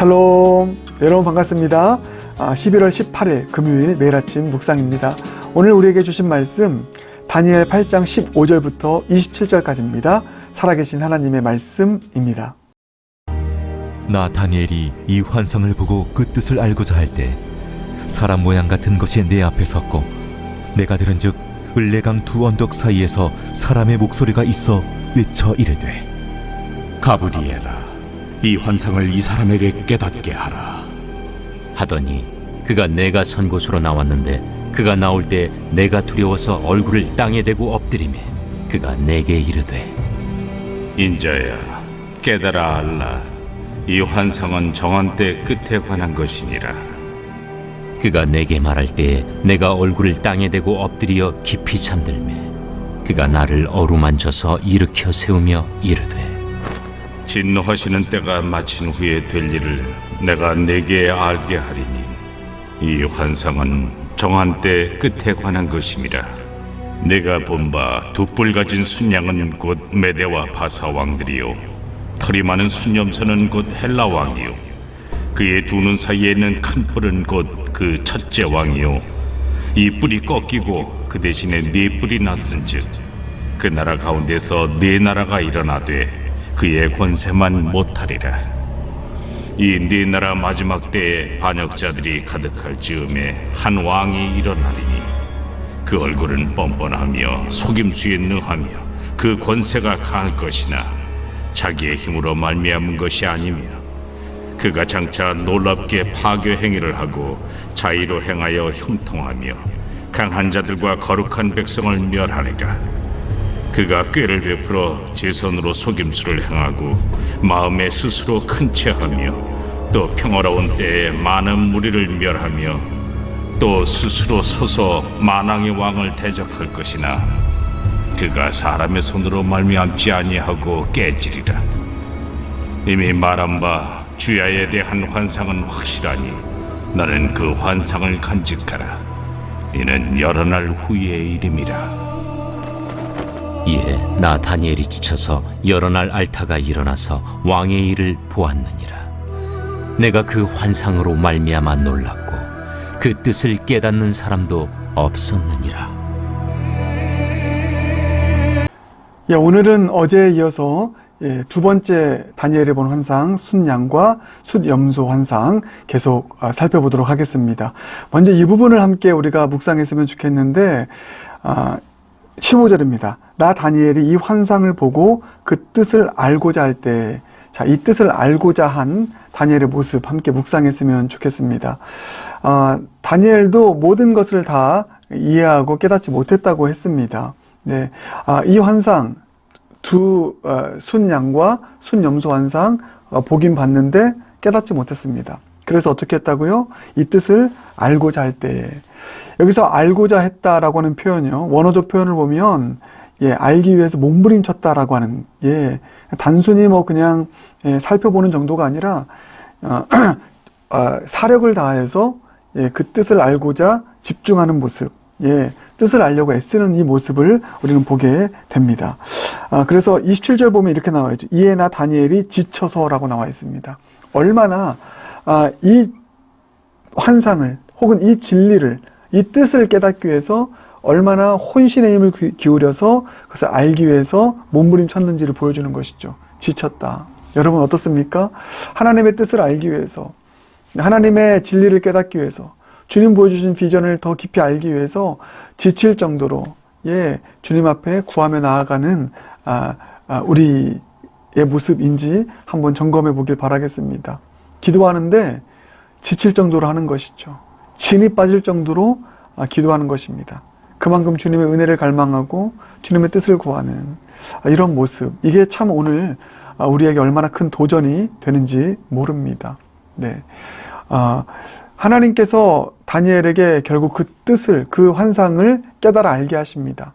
샬롬 여러분 반갑습니다. 아, 11월 18일 금요일 매일 아침 묵상입니다. 오늘 우리에게 주신 말씀 다니엘 8장 15절부터 27절까지입니다. 살아계신 하나님의 말씀입니다. 나 다니엘이 이 환상을 보고 그 뜻을 알고자 할 때 사람 모양 같은 것이 내 앞에 섰고 내가 들은즉 을레강 두 언덕 사이에서 사람의 목소리가 있어 외쳐 이르되 가브리엘아, 이 환상을 이 사람에게 깨닫게 하라. 하더니 그가 내가 선 곳으로 나왔는데 그가 나올 때 내가 두려워서 얼굴을 땅에 대고 엎드리매 그가 내게 이르되 인자야, 깨달아 알라. 이 환상은 정한 때 끝에 관한 것이니라. 그가 내게 말할 때에 내가 얼굴을 땅에 대고 엎드려 깊이 잠들매 그가 나를 어루만져서 일으켜 세우며 이르되 진노하시는 때가 마친 후에 될 일을 내가 내게 알게 하리니 이 환상은 정한 때 끝에 관한 것임이라. 내가 본 바 두 뿔 가진 순양은 곧 메대와 바사 왕들이요. 털이 많은 순염소는 곧 헬라 왕이요. 그의 두 눈 사이에 있는 큰 뿔은 곧 그 첫째 왕이요. 이 뿔이 꺾이고 그 대신에 네 뿔이 났은즉 그 나라 가운데서 네 나라가 일어나되 그의 권세만 못하리라. 이 네 나라 마지막 때에 반역자들이 가득할 즈음에 한 왕이 일어나리니 그 얼굴은 뻔뻔하며 속임수에 능하며 그 권세가 강할 것이나 자기의 힘으로 말미암은 것이 아니며 그가 장차 놀랍게 파괴 행위를 하고 자의로 행하여 형통하며 강한 자들과 거룩한 백성을 멸하리라 그가 꾀를 베풀어 제 손으로 속임수를 행하고 마음에 스스로 큰 채하며 또 평화로운 때에 많은 무리를 멸하며 또 스스로 서서 만왕의 왕을 대적할 것이나 그가 사람의 손으로 말미암지 아니하고 깨지리라. 이미 말한 바 주야에 대한 환상은 확실하니 나는 그 환상을 간직하라. 이는 여러 날 후의 일임이라 이에 나 다니엘이 지쳐서 여러 날 앓다가 일어나서 왕의 일을 보았느니라 내가 그 환상으로 말미암아 놀랐고 그 뜻을 깨닫는 사람도 없었느니라 예, 오늘은 어제에 이어서 예, 두 번째 다니엘이 본 환상 순양과 숫염소 환상 계속 아, 살펴보도록 하겠습니다. 먼저 이 부분을 함께 우리가 묵상했으면 좋겠는데 아, 15절입니다. 나 다니엘이 이 환상을 보고 그 뜻을 알고자 할 때, 자, 이 뜻을 알고자 한 다니엘의 모습 함께 묵상했으면 좋겠습니다. 아, 다니엘도 모든 것을 다 이해하고 깨닫지 못했다고 했습니다. 네, 아, 이 환상 두 어, 순양과 순염소 환상 어, 보긴 봤는데 깨닫지 못했습니다. 그래서 어떻게 했다고요? 이 뜻을 알고자 할 때. 여기서 알고자 했다라고 하는 표현이요. 원어적 표현을 보면 예, 알기 위해서 몸부림쳤다라고 하는 예, 단순히 뭐 그냥 예, 살펴보는 정도가 아니라 어, 어, 사력을 다해서 예, 그 뜻을 알고자 집중하는 모습, 예, 뜻을 알려고 애쓰는 이 모습을 우리는 보게 됩니다. 아, 그래서 27절 보면 이렇게 나와 있죠. 이에 나 다니엘이 지쳐서라고 나와 있습니다. 얼마나 아, 이 환상을 혹은 이 진리를 이 뜻을 깨닫기 위해서 얼마나 혼신의 힘을 기- 기울여서 그것을 알기 위해서 몸부림쳤는지를 보여주는 것이죠. 지쳤다. 여러분 어떻습니까? 하나님의 뜻을 알기 위해서 하나님의 진리를 깨닫기 위해서 주님 보여주신 비전을 더 깊이 알기 위해서 지칠 정도로 예 주님 앞에 구하며 나아가는 아, 아, 우리의 모습인지 한번 점검해 보길 바라겠습니다. 기도하는데 지칠 정도로 하는 것이죠. 진이 빠질 정도로 아, 기도하는 것입니다. 그만큼 주님의 은혜를 갈망하고 주님의 뜻을 구하는 아, 이런 모습. 이게 참 오늘 아, 우리에게 얼마나 큰 도전이 되는지 모릅니다. 네. 아, 하나님께서 다니엘에게 결국 그 뜻을, 그 환상을 깨달아 알게 하십니다.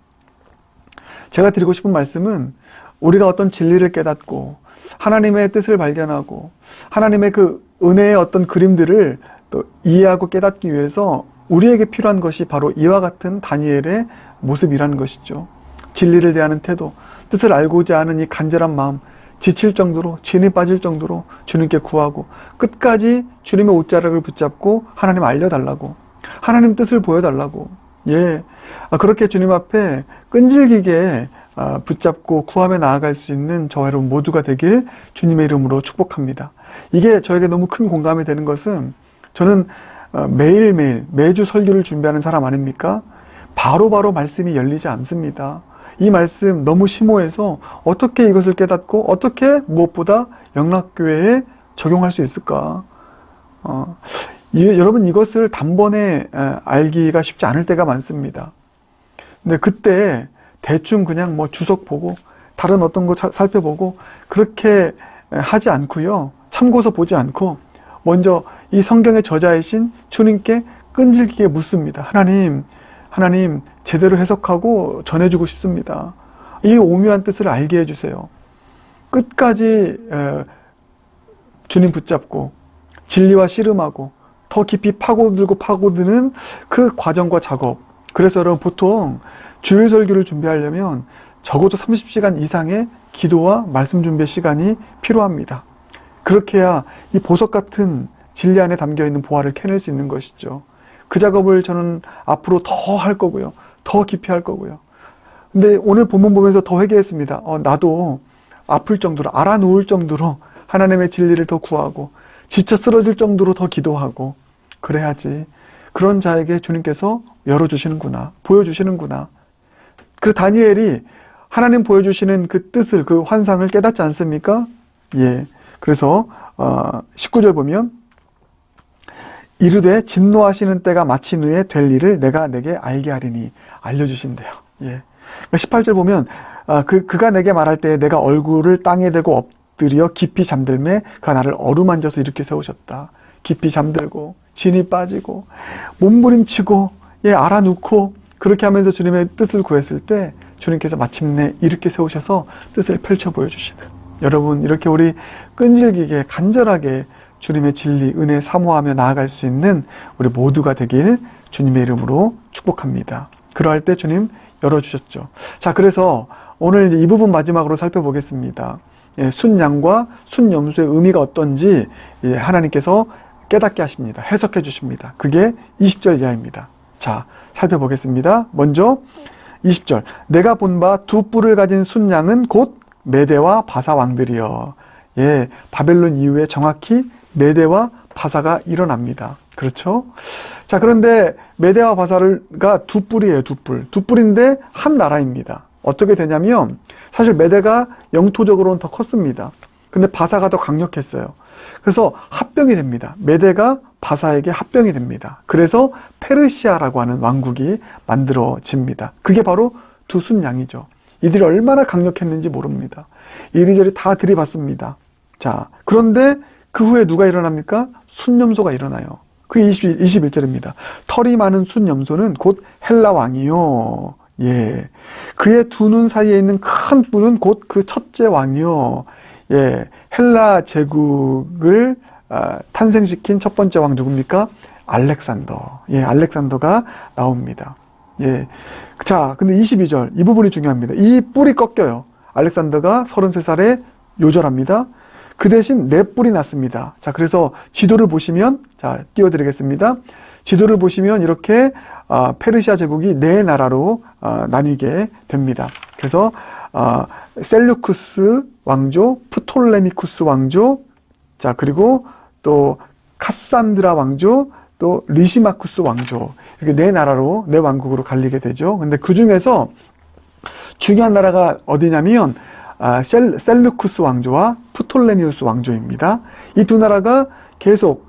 제가 드리고 싶은 말씀은 우리가 어떤 진리를 깨닫고 하나님의 뜻을 발견하고 하나님의 그 은혜의 어떤 그림들을 또 이해하고 깨닫기 위해서 우리에게 필요한 것이 바로 이와 같은 다니엘의 모습이라는 것이죠. 진리를 대하는 태도, 뜻을 알고자 하는 이 간절한 마음, 지칠 정도로 진이 빠질 정도로 주님께 구하고 끝까지 주님의 옷자락을 붙잡고 하나님 알려달라고 하나님 뜻을 보여달라고 예 아, 그렇게 주님 앞에 끈질기게 아, 붙잡고 구함에 나아갈 수 있는 저와 여러분 모두가 되길 주님의 이름으로 축복합니다. 이게 저에게 너무 큰 공감이 되는 것은 저는 어, 매일매일 매주 설교를 준비하는 사람 아닙니까? 바로 바로 말씀이 열리지 않습니다. 이 말씀 너무 심오해서 어떻게 이것을 깨닫고 어떻게 무엇보다 영락교회에 적용할 수 있을까? 어, 이- 여러분 이것을 단번에 에, 알기가 쉽지 않을 때가 많습니다. 근데 그때 대충 그냥 뭐 주석 보고 다른 어떤 거 차- 살펴보고 그렇게 에, 하지 않고요. 참고서 보지 않고 먼저 이 성경의 저자이신 주님께 끈질기게 묻습니다. 하나님, 하나님 제대로 해석하고 전해주고 싶습니다. 이 오묘한 뜻을 알게 해주세요. 끝까지 에, 주님 붙잡고 진리와 씨름하고 더 깊이 파고들고 파고드는 그 과정과 작업. 그래서 여러분 보통 주일 설교를 준비하려면 적어도 30시간 이상의 기도와 말씀 준비 시간이 필요합니다. 그렇게 해야 이 보석 같은 진리 안에 담겨 있는 보화를 캐낼 수 있는 것이죠. 그 작업을 저는 앞으로 더 할 거고요. 더 깊이 할 거고요. 근데 오늘 본문 보면서 더 회개했습니다. 어, 나도 아플 정도로, 알아 누울 정도로 하나님의 진리를 더 구하고, 지쳐 쓰러질 정도로 더 기도하고, 그래야지. 그런 자에게 주님께서 열어주시는구나, 보여주시는구나. 그 다니엘이 하나님 보여주시는 그 뜻을, 그 환상을 깨닫지 않습니까? 예. 그래서, 어, 19절 보면, 이르되 진노하시는 때가 마친 후에 될 일을 내가 내게 알게 하리니 알려주신대요. 예. 18절 보면 아, 그 그가 내게 말할 때 내가 얼굴을 땅에 대고 엎드려 깊이 잠들매 그가 나를 어루만져서 이렇게 세우셨다. 깊이 잠들고 진이 빠지고 몸부림치고 예 알아놓고 그렇게 하면서 주님의 뜻을 구했을 때 주님께서 마침내 이렇게 세우셔서 뜻을 펼쳐 보여주시는 여러분 이렇게 우리 끈질기게 간절하게 주님의 진리, 은혜 사모하며 나아갈 수 있는 우리 모두가 되길 주님의 이름으로 축복합니다. 그러할 때 주님 열어주셨죠. 자, 그래서 오늘 이 부분 마지막으로 살펴보겠습니다. 예, 순양과 순염소의 의미가 어떤지 예, 하나님께서 깨닫게 하십니다. 해석해 주십니다. 그게 20절 이하입니다. 자, 살펴보겠습니다. 먼저 20절. 내가 본 바 두 뿔을 가진 순양은 곧 메대와 바사 왕들이여. 예, 바벨론 이후에 정확히 메대와 바사가 일어납니다. 그렇죠? 자, 그런데 메대와 바사가 두 뿔이에요, 두 뿔. 두 뿔인데 한 나라입니다. 어떻게 되냐면, 사실 메대가 영토적으로는 더 컸습니다. 근데 바사가 더 강력했어요. 그래서 합병이 됩니다. 메대가 바사에게 합병이 됩니다. 그래서 페르시아라고 하는 왕국이 만들어집니다. 그게 바로 두 순양이죠. 이들이 얼마나 강력했는지 모릅니다. 이리저리 다 들이받습니다. 자, 그런데 그 후에 누가 일어납니까? 순염소가 일어나요. 그게 20, 21절입니다. 털이 많은 순염소는 곧 헬라 왕이요. 예. 그의 두 눈 사이에 있는 큰 뿔은 곧 그 첫째 왕이요. 예. 헬라 제국을 아, 탄생시킨 첫 번째 왕 누굽니까? 알렉산더. 예, 알렉산더가 나옵니다. 예. 자, 근데 22절. 이 부분이 중요합니다. 이 뿔이 꺾여요. 알렉산더가 33살에 요절합니다. 그 대신 네 뿔이 났습니다. 자, 그래서 지도를 보시면, 자, 띄워드리겠습니다. 지도를 보시면 이렇게 아, 페르시아 제국이 네 나라로 아, 나뉘게 됩니다. 그래서 아, 셀루쿠스 왕조, 프톨레미쿠스 왕조, 자 그리고 또 카산드라 왕조, 또 리시마쿠스 왕조 이렇게 네 나라로 네 왕국으로 갈리게 되죠. 근데 그 중에서 중요한 나라가 어디냐면 아, 셀, 셀루쿠스 왕조와 프톨레미우스 왕조입니다. 이 두 나라가 계속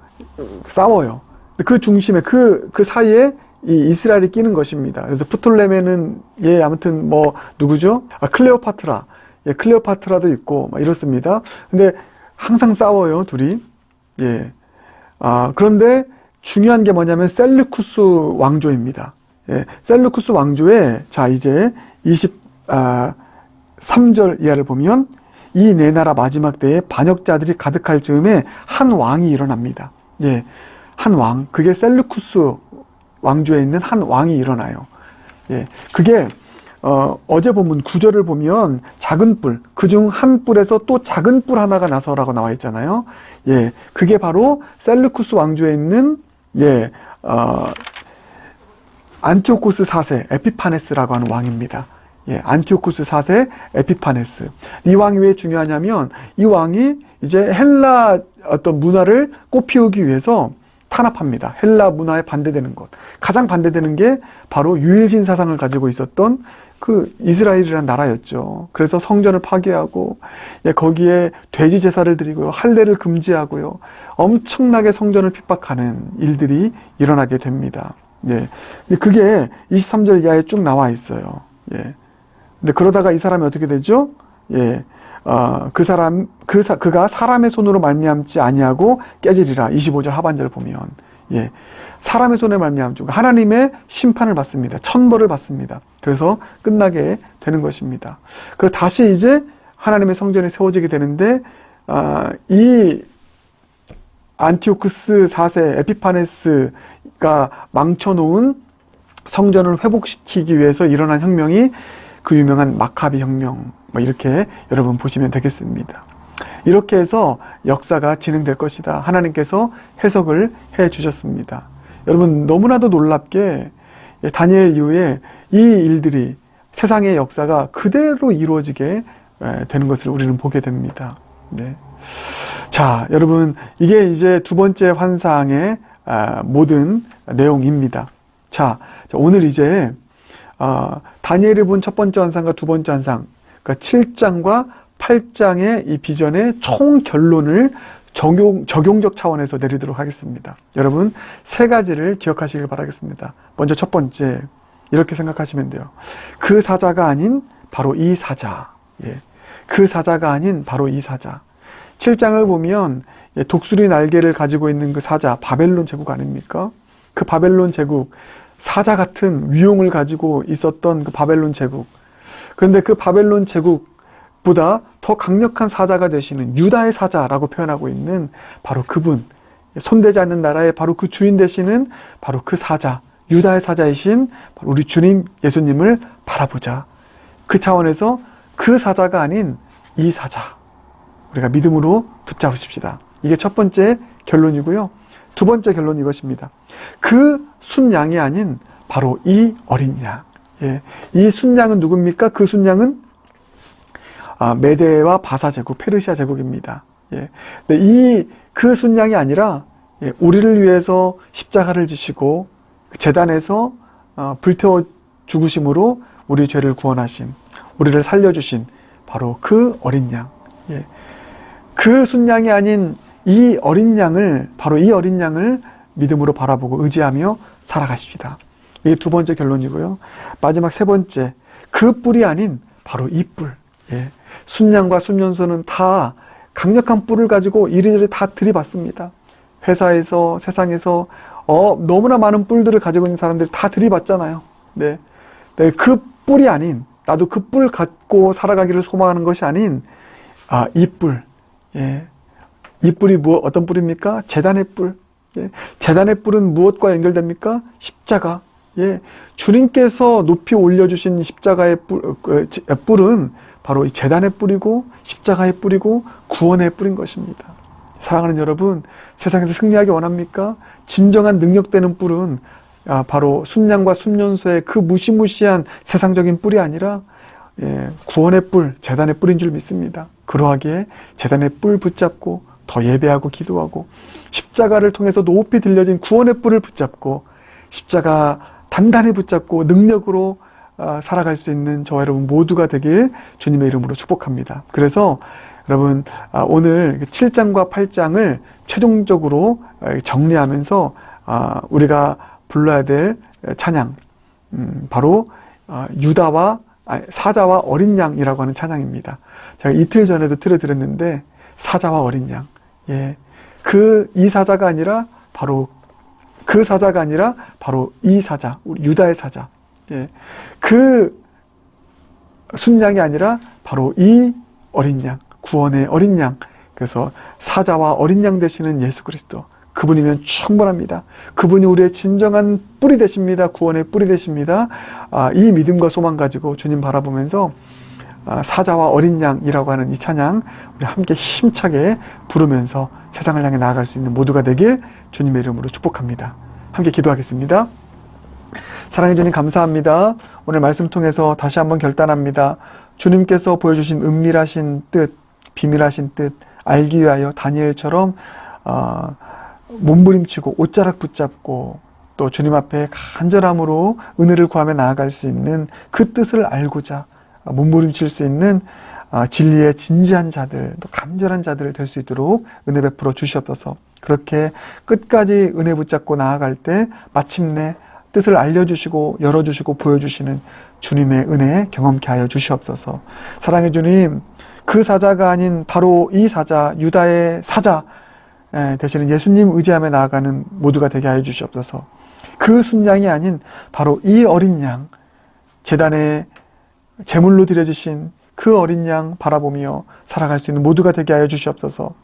싸워요. 그 중심에 그, 그 사이에 이 이스라엘이 끼는 것입니다. 그래서 프톨레메는 예 아무튼 뭐 누구죠? 아, 클레오파트라. 예, 클레오파트라도 있고 막 이렇습니다. 근데 항상 싸워요, 둘이. 예. 아, 그런데 중요한 게 뭐냐면 셀루쿠스 왕조입니다. 예, 셀루쿠스 왕조에 자 이제 23절 이하를 보면 이 네 나라 마지막 때에 반역자들이 가득할 즈음에 한 왕이 일어납니다. 예, 한 왕. 그게 셀루쿠스 왕조에 있는 한 왕이 일어나요. 예, 그게 어, 어제 본문 구절을 보면 작은 뿔, 그 중 한 뿔에서 또 작은 뿔 하나가 나서라고 나와 있잖아요. 예, 그게 바로 셀루쿠스 왕조에 있는 예, 어, 안티오코스 4세 에피파네스라고 하는 왕입니다. 예, 안티오코스 4세 에피파네스. 이 왕이 왜 중요하냐면 이 왕이 이제 헬라 어떤 문화를 꽃피우기 위해서 탄압합니다. 헬라 문화에 반대되는 것. 가장 반대되는 게 바로 유일신 사상을 가지고 있었던 그 이스라엘이라는 나라였죠. 그래서 성전을 파괴하고 예, 거기에 돼지 제사를 드리고요. 할례를 금지하고요. 엄청나게 성전을 핍박하는 일들이 일어나게 됩니다. 예. 그게 23절 이하에 쭉 나와 있어요. 예. 근데 그러다가 이 사람이 어떻게 되죠? 예. 어, 그 사람, 그 사, 그가 사람의 손으로 말미암지 아니하고 깨지리라. 25절 하반절 보면. 예. 사람의 손에 말미암죠. 하나님의 심판을 받습니다. 천벌을 받습니다. 그래서 끝나게 되는 것입니다. 그리고 다시 이제 하나님의 성전이 세워지게 되는데, 아, 이 안티오크스 4세 에피파네스가 망쳐놓은 성전을 회복시키기 위해서 일어난 혁명이 그 유명한 마카비 혁명, 뭐 이렇게 여러분 보시면 되겠습니다. 이렇게 해서 역사가 진행될 것이다. 하나님께서 해석을 해 주셨습니다. 여러분 너무나도 놀랍게 다니엘 이후에 이 일들이 세상의 역사가 그대로 이루어지게 되는 것을 우리는 보게 됩니다. 네. 자, 여러분 이게 이제 두 번째 환상의 아, 모든 내용입니다. 자, 오늘 이제 어, 다니엘이 본 첫 번째 환상과 두 번째 환상, 그러니까 7장과 8장의 이 비전의 총 결론을 적용, 적용적 차원에서 내리도록 하겠습니다. 여러분, 세 가지를 기억하시길 바라겠습니다. 먼저 첫 번째, 이렇게 생각하시면 돼요. 그 사자가 아닌 바로 이 사자. 예. 그 사자가 아닌 바로 이 사자. 7장을 보면 예, 독수리 날개를 가지고 있는 그 사자, 바벨론 제국 아닙니까? 그 바벨론 제국, 사자 같은 위용을 가지고 있었던 그 바벨론 제국. 그런데 그 바벨론 제국보다 더 강력한 사자가 되시는 유다의 사자라고 표현하고 있는 바로 그분. 손대지 않는 나라의 바로 그 주인 되시는 바로 그 사자. 유다의 사자이신 바로 우리 주님 예수님을 바라보자. 그 차원에서 그 사자가 아닌 이 사자. 우리가 믿음으로 붙잡으십시다. 이게 첫 번째 결론이고요. 두 번째 결론은 이것입니다. 그 순양이 아닌 바로 이 어린 양. 예. 이 순양은 누굽니까? 그 순양은 아, 메데와 바사 제국, 페르시아 제국입니다. 예. 이 그 순양이 아니라 예, 우리를 위해서 십자가를 지시고 재단에서 어, 불태워 죽으심으로 우리 죄를 구원하신, 우리를 살려주신 바로 그 어린 양. 예. 그 순양이 아닌 이 어린 양을 바로 이 어린 양을 믿음으로 바라보고 의지하며 살아가십시다. 이게 두 번째 결론이고요. 마지막 세 번째 그 뿔이 아닌 바로 이 뿔. 예. 순양과 순년소는 다 강력한 뿔을 가지고 이리저리 다 들이받습니다. 회사에서 세상에서 어, 너무나 많은 뿔들을 가지고 있는 사람들이 다 들이받잖아요. 네. 네, 그 뿔이 아닌 나도 그 뿔 갖고 살아가기를 소망하는 것이 아닌 아, 이 뿔. 예. 이 뿔이 무엇, 어떤 뿔입니까? 재단의 뿔. 예. 재단의 뿔은 무엇과 연결됩니까? 십자가. 예. 주님께서 높이 올려주신 십자가의 뿔, 그, 뿔은 바로 이 재단의 뿔이고, 십자가의 뿔이고, 구원의 뿔인 것입니다. 사랑하는 여러분, 세상에서 승리하기 원합니까? 진정한 능력되는 뿔은 아, 바로 순양과 순년소의 그 무시무시한 세상적인 뿔이 아니라 예, 구원의 뿔, 재단의 뿔인 줄 믿습니다. 그러하기에 재단의 뿔 붙잡고 더 예배하고 기도하고 십자가를 통해서 높이 들려진 구원의 뿔을 붙잡고 십자가 단단히 붙잡고 능력으로 아, 살아갈 수 있는 저와 여러분 모두가 되길 주님의 이름으로 축복합니다. 그래서 여러분 아, 오늘 7장과 8장을 최종적으로 아, 정리하면서 우리가 불러야 될 찬양 음, 바로 유다와 사자와 어린 양이라고 하는 찬양입니다. 제가 이틀 전에도 틀어드렸는데 사자와 어린 양. 예. 그 이 사자가 아니라 바로 그 사자가 아니라 바로 이 사자, 우리 유다의 사자. 예. 그 순양이 아니라 바로 이 어린 양, 구원의 어린 양. 그래서 사자와 어린 양 되시는 예수 그리스도. 그분이면 충분합니다. 그분이 우리의 진정한 뿌리 되십니다. 구원의 뿌리 되십니다. 아, 이 믿음과 소망 가지고 주님 바라보면서 아, 사자와 어린 양이라고 하는 이 찬양 우리 함께 힘차게 부르면서 세상을 향해 나아갈 수 있는 모두가 되길 주님의 이름으로 축복합니다. 함께 기도하겠습니다. 사랑해 주님 감사합니다. 오늘 말씀 통해서 다시 한번 결단합니다. 주님께서 보여주신 은밀하신 뜻, 비밀하신 뜻 알기 위하여 다니엘처럼 어, 몸부림치고 옷자락 붙잡고 또 주님 앞에 간절함으로 은혜를 구하며 나아갈 수 있는 그 뜻을 알고자 어, 몸부림칠 수 있는 아, 진리의 진지한 자들, 또 간절한 자들 될 수 있도록 은혜 베풀어 주시옵소서. 그렇게 끝까지 은혜 붙잡고 나아갈 때 마침내 뜻을 알려주시고 열어주시고 보여주시는 주님의 은혜 경험케 하여 주시옵소서. 사랑해 주님, 그 사자가 아닌 바로 이 사자, 유다의 사자 에, 되시는 예수님 의지하며 나아가는 모두가 되게 하여 주시옵소서. 그 순양이 아닌 바로 이 어린 양, 재단에 제물로 드려주신 그 어린 양 바라보며 살아갈 수 있는 모두가 되게 하여 주시옵소서.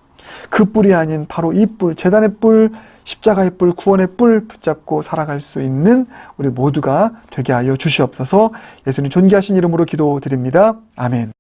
그 뿔이 아닌 바로 이 뿔, 재단의 뿔, 십자가의 뿔, 구원의 뿔 붙잡고 살아갈 수 있는 우리 모두가 되게 하여 주시옵소서. 예수님 존귀하신 이름으로 기도드립니다. 아멘.